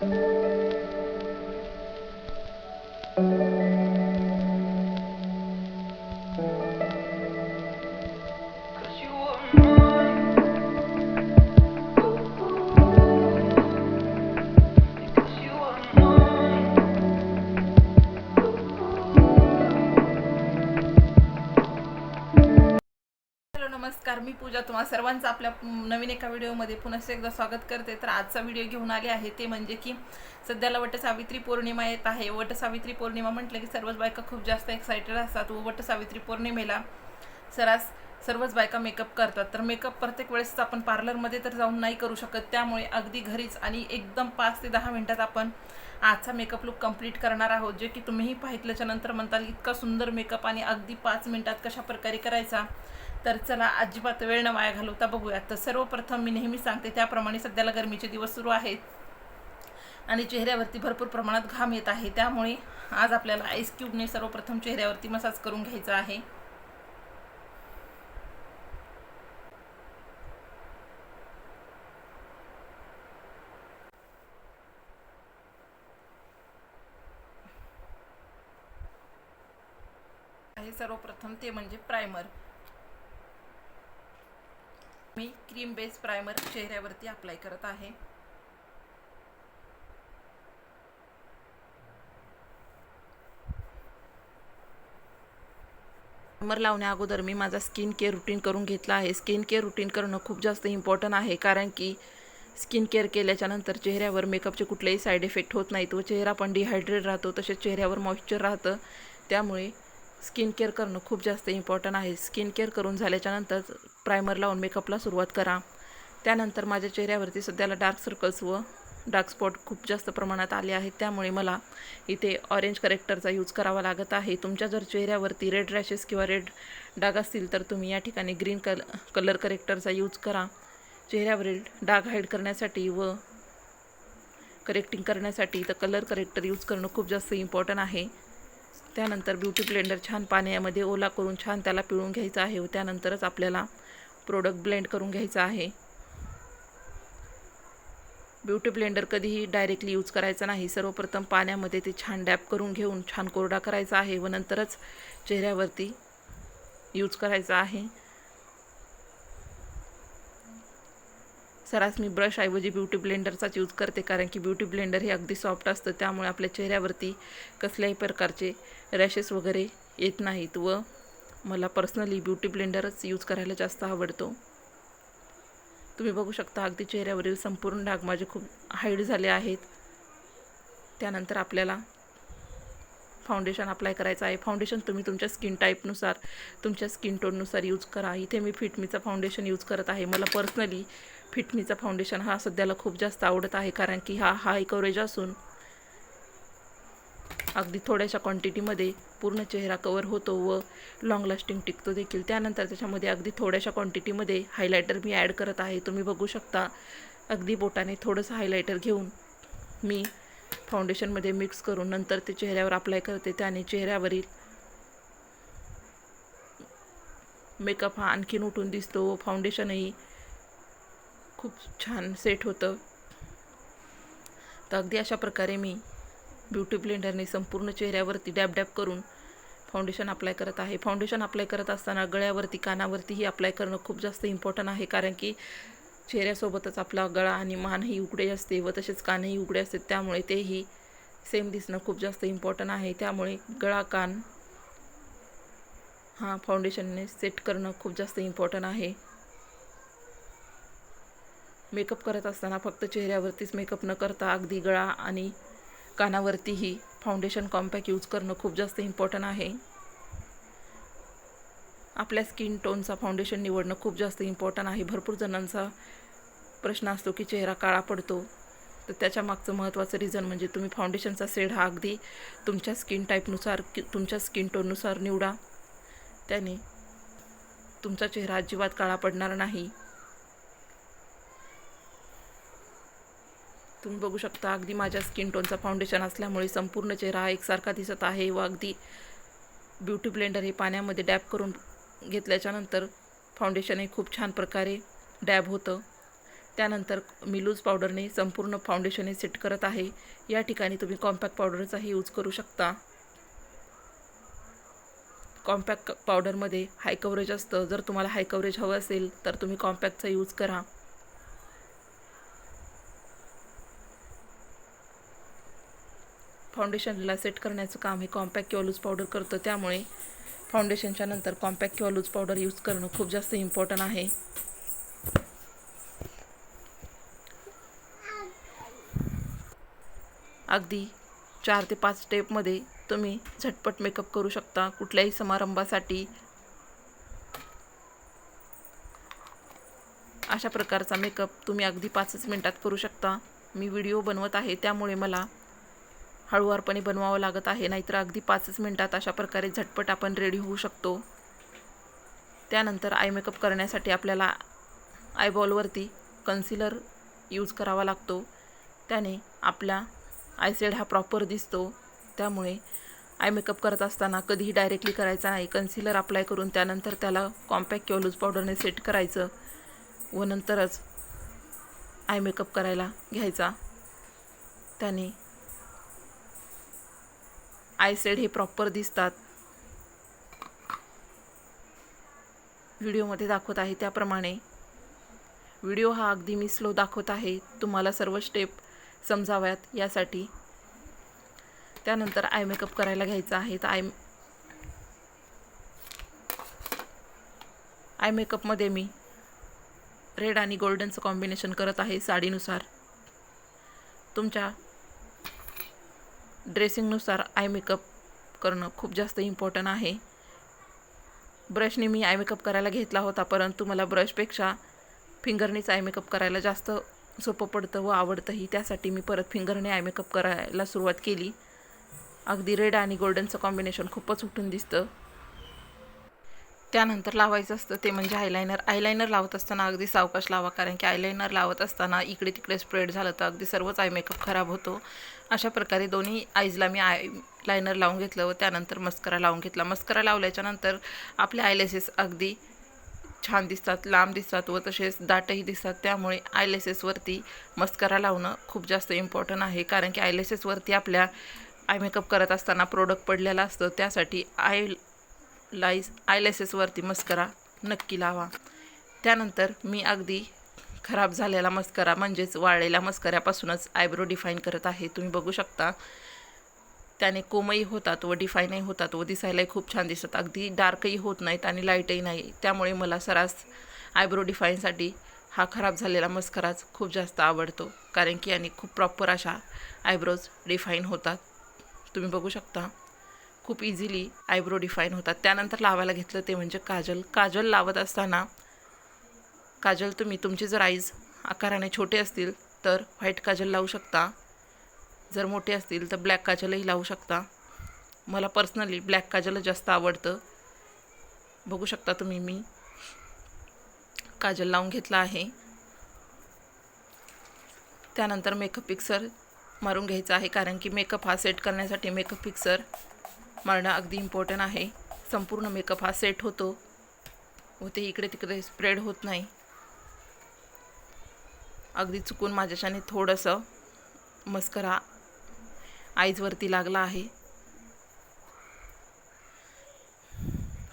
Música नमस्कार मी पूजा तुम्हा सर्वांचं आपल्या नवीन एका व्हिडिओमध्ये पुन्हा एकदा स्वागत करते. तर आजचा व्हिडिओ घेऊन आले आहे ते म्हणजे की सध्याला वटसावित्री पौर्णिमा येत आहे. वटसावित्री पौर्णिमा म्हटलं की सर्वच बायका खूप जास्त एक्सायटेड असतात व वटसावित्री पौर्णिमेला सरास सर्वच बायका मेकअप करतात. तर मेकअप प्रत्येक वेळेस आपण पार्लरमध्ये तर जाऊन नाही करू शकत. त्यामुळे अगदी घरीच आणि एकदम पाच ते दहा मिनटात आपण आजचा मेकअप लुक कंप्लीट करणार आहोत. जे की तुम्हीही पाहितल्याच्या नंतर म्हणताल इतका सुंदर मेकअप आणि अगदी पाच मिनटात कशा प्रकारे करायचा तर चला अजिबात वेळ न वाया घालवता बघूयात तर सर्वप्रथम मी नेहमी सांगते त्याप्रमाणे सध्याला गरमीचे दिवस सुरू आहेत. आणि चेहऱ्यावरती भरपूर प्रमाणात घाम येत आहे. त्यामुळे आज आपल्याला आईस क्यूबने सर्वप्रथम चेहऱ्यावरती मसाज करून घ्यायचा आहे. आहे सर्वप्रथम ते म्हणजे प्रायमर मी क्रीम बेस प्रायमर चेहऱ्यावरती अप्लाय करत आहे. प्रायमर लावण्या अगोदर मी माझा स्किन केअर रुटीन करून घेतला आहे. स्किन केअर रुटीन करणं खूप जास्त इम्पॉर्टंट आहे कारण की स्किन केअर केल्याच्यानंतर चेहऱ्यावर मेकअपचे कुठलेही साईड इफेक्ट होत नाहीत व चेहरा पण डिहायड्रेट राहतो तसेच चेहऱ्यावर मॉइश्चर राहतं. त्यामुळे स्किन केअर करणं खूप जास्त इम्पॉर्टंट आहे. स्किन केअर करून झाल्याच्यानंतर प्रायमर लावून मेकअपला सुरुवात करा. त्यानंतर माझ्या चेहऱ्यावरती सध्याला डार्क सर्कल्स व डार्क स्पॉट खूप जास्त प्रमाणात आले आहेत. त्यामुळे मला इथे ऑरेंज करेक्टरचा यूज करावा लागत आहे. तुमच्या जर चेहऱ्यावरती रेड रॅशेस किंवा रेड डाग असतील तर तुम्ही या ठिकाणी ग्रीन कल कलर करेक्टरचा यूज करा. चेहऱ्यावरील डाग हाईड करण्यासाठी व करेक्टिंग करण्यासाठी तर कलर करेक्टर यूज करणं खूप जास्त इम्पॉर्टंट आहे. त्यानंतर ब्युटी ब्लेंडर छान पाण्यामध्ये ओला करून छान त्याला पिळून घ्यायचा आहे. व त्यानंतरच आपल्याला प्रोडक्ट ब्लेंड करून घ्यायचा आहे. ब्युटी ब्लेंडर कधीही डायरेक्टली यूज करायचा नाही. सर्वप्रथम पाण्यामध्ये ते छान डॅप करून घेऊन छान कोरडा करायचा आहे व नंतरच चेहऱ्यावरती यूज करायचा आहे. सरास मी ब्रशऐवजी ब्युटी ब्लेंडरचाच यूज करते कारण की ब्युटी ब्लेंडर हे अगदी सॉफ्ट असतं त्यामुळे आपल्या चेहऱ्यावरती कसल्याही प्रकारचे रॅशेस वगैरे येत नाहीत व मला पर्सनली ब्युटी ब्लेंडरच यूज करायला जास्त आवडतो. तुम्ही बघू शकता अगदी चेहऱ्यावरील संपूर्ण डाग माझे खूप हाईड झाले आहेत. त्यानंतर आपल्याला फाउंडेशन अप्लाय करायचं आहे. फाउंडेशन तुम्ही तुमच्या स्किन टाईपनुसार तुमच्या स्किन टोननुसार यूज करा. इथे मी फिटमीचा फाउंडेशन यूज करत आहे. मला पर्सनली फिटमीचा फाउंडेशन हा सध्याला खूप जास्त आवडत आहे कारण की हा हाय कवरेज असून अगदी थोड्याशा क्वांटिटीमध्ये पूर्ण चेहरा कवर होतो व लाँग लास्टिंग टिकतो देखील. त्यानंतर त्याच्यामध्ये अगदी थोड्याशा क्वांटिटीमध्ये हायलायटर मी ॲड करत आहे. तुम्ही बघू शकता अगदी बोटाने थोडंसं हायलायटर घेऊन मी फाउंडेशनमध्ये मिक्स करून नंतर ते चेहऱ्यावर अप्लाय करते. त्याने चेहऱ्यावरील मेकअप हा आणखीन उठून दिसतो व फाउंडेशनही खूप छान सेट होतं. तर अगदी अशा प्रकारे मी ब्युटी ब्लेंडरने संपूर्ण चेहऱ्यावरती डॅब डॅब करून फाउंडेशन अप्लाय करत आहे. फाउंडेशन अप्लाय करत असताना गळ्यावरती कानावरतीही अप्लाय करणं खूप जास्त इम्पॉर्टंट आहे. कारण की चेहऱ्यासोबतच आपला गळा आणि मानही उघडे असते व तसेच कानही उघडे असते. त्यामुळे तेही सेम दिसणं खूप जास्त इम्पॉर्टंट आहे. त्यामुळे गळा कान हा फाउंडेशनने सेट करणं खूप जास्त इम्पॉर्टंट आहे. मेकअप करत असताना फक्त चेहऱ्यावरतीच मेकअप न करता अगदी गळा आणि कानावरतीही फाउंडेशन कॉम्पॅक्ट यूज करणं खूप जास्त इम्पॉर्टंट आहे. आपल्या स्किन टोनचा फाउंडेशन निवडणं खूप जास्त इम्पॉर्टंट आहे. भरपूर जणांचा प्रश्न असतो की चेहरा काळा पडतो. तर त्याच्या मागचं महत्त्वाचं रिझन म्हणजे तुम्ही फाउंडेशनचा शेड हा अगदी तुमच्या स्किन टाईपनुसार कि तुमच्या स्किन टोननुसार निवडा. त्याने तुमचा चेहरा अजिबात काळा पडणार नाही. तुम्ही बघू शकता अगदी माझ्या स्किन टोनचा फाउंडेशन असल्यामुळे संपूर्ण चेहरा एकसारखा दिसत आहे व अगदी ब्युटी ब्लेंडर हे पाण्यामध्ये डॅब करून घेतल्याच्यानंतर फाउंडेशन हे खूप छान प्रकारे डॅब होतं. त्यानंतर मी लूज पावडरने संपूर्ण फाउंडेशन हे सेट करत आहे. या ठिकाणी तुम्ही कॉम्पॅक्ट पावडरचाही यूज करू शकता. कॉम्पॅक्ट पावडरमध्ये हाय कव्हरेज असतं. जर तुम्हाला हाय कव्हरेज हवं असेल तर तुम्ही कॉम्पॅक्टचा यूज करा. फाउंडेशनला सेट करण्याचं काम हे कॉम्पॅक्ट किंवा लूज पावडर करतं. त्यामुळे फाउंडेशनच्या नंतर कॉम्पॅक्ट किंवा लूज पावडर यूज करणं खूप जास्त इम्पॉर्टंट आहे. अगदी चार ते पाच स्टेपमध्ये तुम्ही झटपट मेकअप करू शकता. कुठल्याही समारंभासाठी अशा प्रकारचा मेकअप तुम्ही अगदी पाचच मिनटात करू शकता. मी व्हिडिओ बनवत आहे त्यामुळे मला हळूवारपणे बनवावं लागत आहे. नाहीतर अगदी पाचच मिनटात अशा प्रकारे झटपट आपण रेडी होऊ शकतो. त्यानंतर आय मेकअप करण्यासाठी आपल्याला आयबॉलवरती कन्सिलर यूज करावा लागतो. त्याने आपला आयसेड हा प्रॉपर दिसतो. त्यामुळे आय मेकअप करत असताना कधीही डायरेक्टली करायचा नाही. कन्सिलर अप्लाय करून त्यानंतर त्याला कॉम्पॅक्ट किंवा लूज पावडरने सेट करायचं व नंतरच आय मेकअप करायला घ्यायचा. त्याने आयसेड हे प्रॉपर दिसतात. व्हिडिओमध्ये दाखवत आहे त्याप्रमाणे. व्हिडिओ हा अगदी मी स्लो दाखवत आहे. तुम्हाला सर्व स्टेप समजाव्यात यासाठी. त्यानंतर आय मेकअप करायला घ्यायचा आहे. तर आय आय मेकअपमध्ये मी रेड आणि गोल्डनचं कॉम्बिनेशन करत आहे साडीनुसार. तुमच्या ड्रेसिंगनुसार आय मेकअप करणं खूप जास्त इम्पॉर्टंट आहे. ब्रशने मी आय मेकअप करायला घेतला होता परंतु मला ब्रशपेक्षा फिंगरनेच आय मेकअप करायला जास्त सोपं पडतं व आवडतंही. त्यासाठी मी परत फिंगरने आय मेकअप करायला सुरुवात केली. अगदी रेड आणि गोल्डनचं कॉम्बिनेशन खूपच उठून दिसतं. त्यानंतर लावायचं असतं ते म्हणजे आयलायनर आयलायनर लावत असताना अगदी सावकाश लावा कारण की आयलायनर लावत असताना इकडे तिकडे स्प्रेड झालं तर अगदी सर्वच आय मेकअप खराब होतो. अशा प्रकारे दोन्ही आईजला मी आय लायनर लावून घेतलं व त्यानंतर मस्करा लावून घेतला. मस्करा लावल्याच्यानंतर आपले आयलेसेस अगदी छान दिसतात लांब दिसतात व तसेच दाटही दिसतात. त्यामुळे आयलेसेसवरती मस्करा लावणं खूप जास्त इम्पॉर्टंट आहे. कारण की आयलेसेसवरती आपल्या आय मेकअप करत असताना प्रोडक्ट पडलेला असतं. त्यासाठी आय लाईज आयलेसेसवरती मस्करा नक्की लावा. त्यानंतर मी अगदी खराब झालेला मस्करा म्हणजेच वाळलेल्या मस्कऱ्यापासूनच आयब्रो डिफाईन करत आहे. तुम्ही बघू शकता. त्याने कोमही होतात व डिफाईनही होतात व दिसायलाही खूप छान दिसतात. अगदी डार्कही होत नाहीत आणि लाईटही नाही. त्यामुळे मला सरास आयब्रो डिफाईनसाठी हा खराब झालेला मस्कराच खूप जास्त आवडतो. कारण की याने खूप प्रॉपर अशा आयब्रोज डिफाईन होतात. तुम्ही बघू शकता. खूप इझिली आयब्रो डिफाईन होतात. त्यानंतर लावायला घेतलं ते म्हणजे काजल. काजल लावत असताना काजल तुम्ही तुमचे जर आईज आकाराने छोटे असतील तर व्हाईट काजल लावू शकता. जर मोठे असतील तर ब्लॅक काजलही लावू शकता. मला पर्सनली ब्लॅक काजलच जास्त आवडतं. बघू शकता तुम्ही मी काजल लावून घेतला आहे. त्यानंतर मेकअप पिक्सर मारून घ्यायचा आहे कारण की मेकअप हा सेट करण्यासाठी मेकअप पिक्सर मारणं अगदी इम्पॉर्टंट आहे. संपूर्ण मेकअप हा सेट होतो. व ते इकडे तिकडे स्प्रेड होत नाही. अगदी चुकून माझ्याच्याने थोडंसं मस्करा आईजवरती लागला आहे.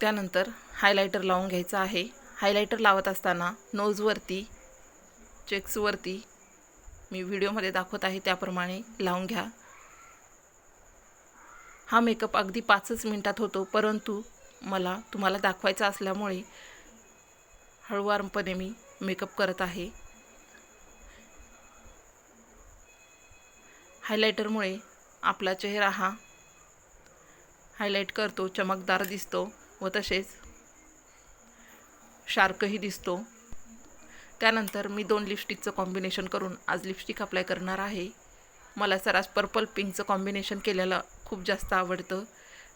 त्यानंतर हायलायटर लावून घ्यायचं आहे. हायलायटर लावत असताना नोजवरती चेक्सवरती मी व्हिडिओमध्ये दाखवत आहे त्याप्रमाणे लावून घ्या. हा मेकअप अगदी पाचच मिनटात होतो परंतु मला तुम्हाला दाखवायचा असल्यामुळे हळुवारपणे मी मेकअप करत आहे. हायलायटरमुळे आपला चेहरा हा हायलाईट करतो चमकदार दिसतो व तसेच शार्कही दिसतो. त्यानंतर मी दोन लिपस्टिकचं कॉम्बिनेशन करून आज लिपस्टिक अप्लाय करणार आहे. मला सरास पर्पल पिंकचं कॉम्बिनेशन केलेलं खूप जास्त आवडतं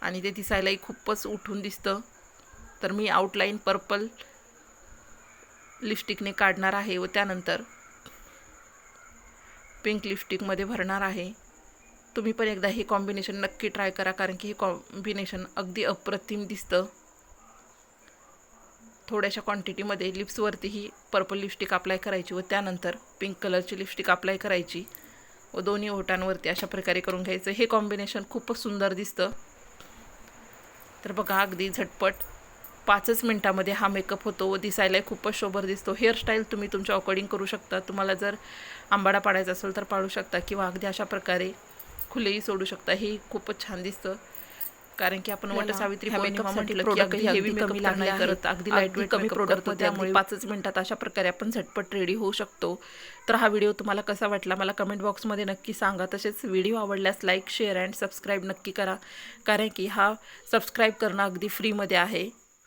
आणि ते दिसायलाही खूपच उठून दिसतं. तर मी आउटलाईन पर्पल लिपस्टिकने काढणार आहे व त्यानंतर पिंक लिपस्टिकमध्ये भरणार आहे. तुम्ही पण एकदा हे कॉम्बिनेशन नक्की ट्राय करा कारण की हे कॉम्बिनेशन अगदी अप्रतिम दिसतं. थोड्याशा क्वांटिटीमध्ये लिप्सवरती ही पर्पल लिपस्टिक अप्लाय करायची व त्यानंतर पिंक कलरची लिपस्टिक अप्लाय करायची व दोन्ही ओठांवरती अशा प्रकारे करून घ्यायचं. हे कॉम्बिनेशन खूपच सुंदर दिसतं. तर बघा अगदी झटपट पाचच मिनटामध्ये हा मेकअप होतो व दिसायलाही खूपच शोभर दिसतो. हेअरस्टाईल तुम्ही तुमच्या अकॉर्डिंग करू शकता. तुम्हाला जर आंबाडा पाडायचा असेल तर पाडू शकता किंवा अगदी अशा प्रकारे खुलेही सोडू शकता. हे खूपच छान दिसतं. कारण की आपण अगदी ही लागले आहेत आहेत. अगदी लाइट वेट कमी प्रोडक्ट त्यामुळे. पाचच मिनिटात अशा प्रकारे आपण झटपट रेडी होऊ शकतो. तर हा व्हिडिओ तुम्हाला कसा वाटला? मला कमेंट बॉक्समध्ये नक्की सांगा. तसेच व्हिडिओ आवडल्यास लाईक शेअर अँड सबस्क्राईब नक्की करा. कारण की हा सबस्क्राईब करणं अगदी फ्रीमध्ये आहे.